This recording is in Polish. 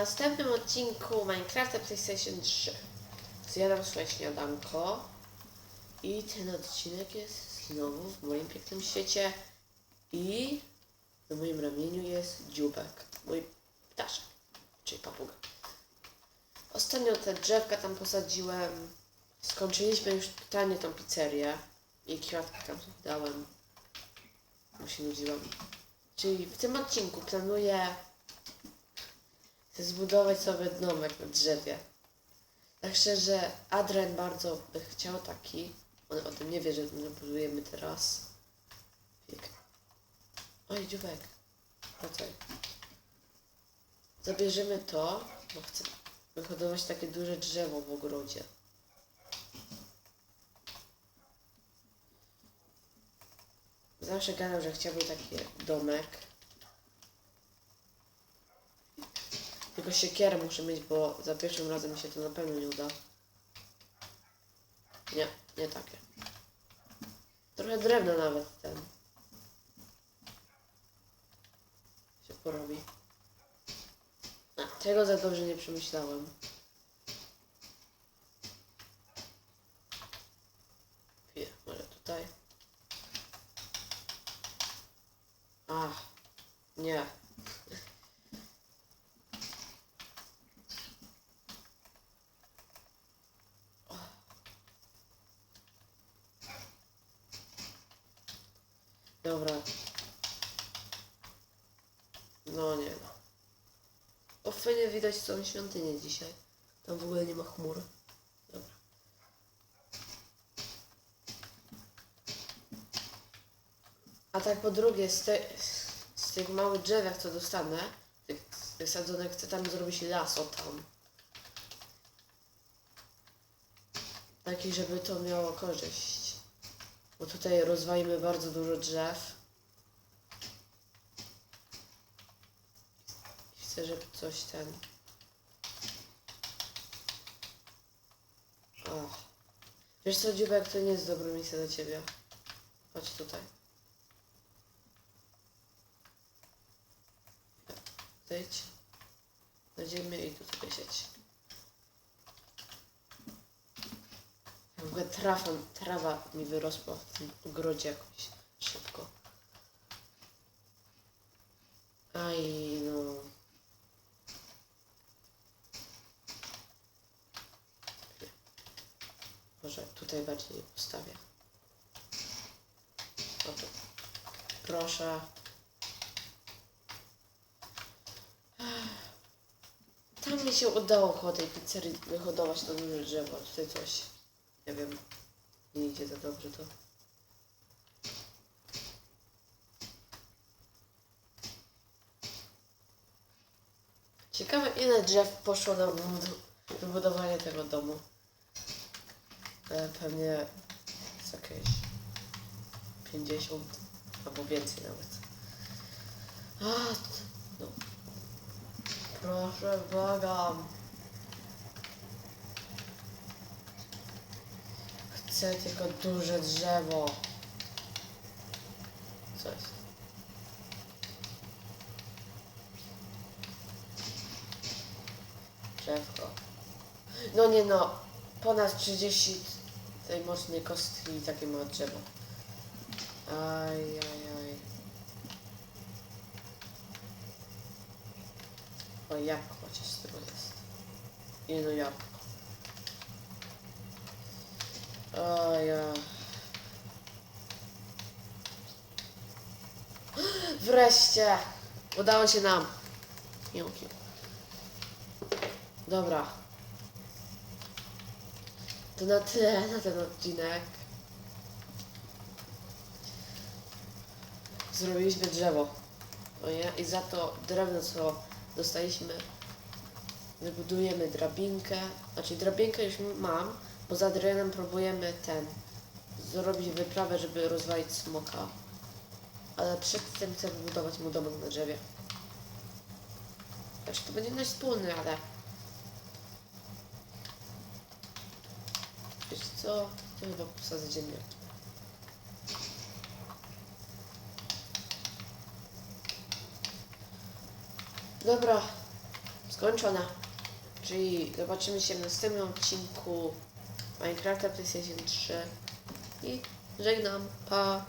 następnym odcinku Minecrafta PlayStation 3 zjadam swoje śniadanko i ten odcinek jest znowu w moim pięknym świecie. I na moim ramieniu jest dziubek, mój ptaszek, czyli papuga. Ostatnio te drzewka tam posadziłem, skończyliśmy już totalnie tą pizzerię. I kwiatki tam dałem, bo się nudziłem. Czyli w tym odcinku planuję zbudować sobie domek na drzewie. Tak szczerze, Adrian bardzo by chciał taki. On o tym nie wie, że my budujemy teraz. Fik. Oj, dziubek. Wracaj. Zabierzemy to, bo chcę wyhodować takie duże drzewo w ogrodzie. Zawsze gadał, że chciałby taki domek. Tylko siekierę muszę mieć, bo za pierwszym razem mi się to na pewno nie uda. Nie, nie takie. Trochę drewna nawet ten. Się porobi. A, tego za dobrze nie przemyślałem. Chwilę, może tutaj. Ach, nie. Dobra. No nie no. O fajnie widać całą świątynię dzisiaj. Tam w ogóle nie ma chmur. Dobra. A tak po drugie, z, te, z tych małych drzewek, co dostanę, tych, sadzonek, chcę tam zrobić las o tam. Taki, żeby to miało korzyść. Bo tutaj rozwalimy bardzo dużo drzew. Chcę, żeby coś ten... O. Wiesz co, Dziubek, to nie jest dobre miejsce dla ciebie. Chodź tutaj. Zejdź ziemię i tu sobie ogóle trawa, mi wyrosła w tym ogrodzie jakoś szybko. Aj, no. Może tutaj bardziej postawię. O. Proszę. Tam mi się udało koło tej pizzerii wyhodować to duże drzewo. Tutaj coś. Nie wiem. Nie idzie za dobrze to. Ciekawe ile drzew poszło na wybud- wybudowanie tego domu. E, pewnie z jakieś 50 albo więcej nawet. A, no. Proszę, błagam. Chcę tylko duże drzewo. Co jest? Drzewko. No nie no. Ponad 30 tej mocnej kostki i takie małe drzewo. Aj, aj, aj. O, jabłko chociaż z tego jest. Jedno jabłko. O ja. Wreszcie! Udało się nam. Dobra. To na tyle na ten odcinek. Zrobiliśmy drzewo. I za to drewno, co dostaliśmy, wybudujemy drabinkę. Znaczy drabinkę już mam, bo z Adrianem próbujemy ten zrobić wyprawę, żeby rozwalić smoka. Ale przed tym chcę wybudować mu domek na drzewie. Znaczy to będzie nasz wspólny, ale... Wiesz co? To chyba posadzę ziemię. Dobra. skończona. Czyli zobaczymy się w następnym odcinku Minecrafta PlayStation 3 i żegnam, pa!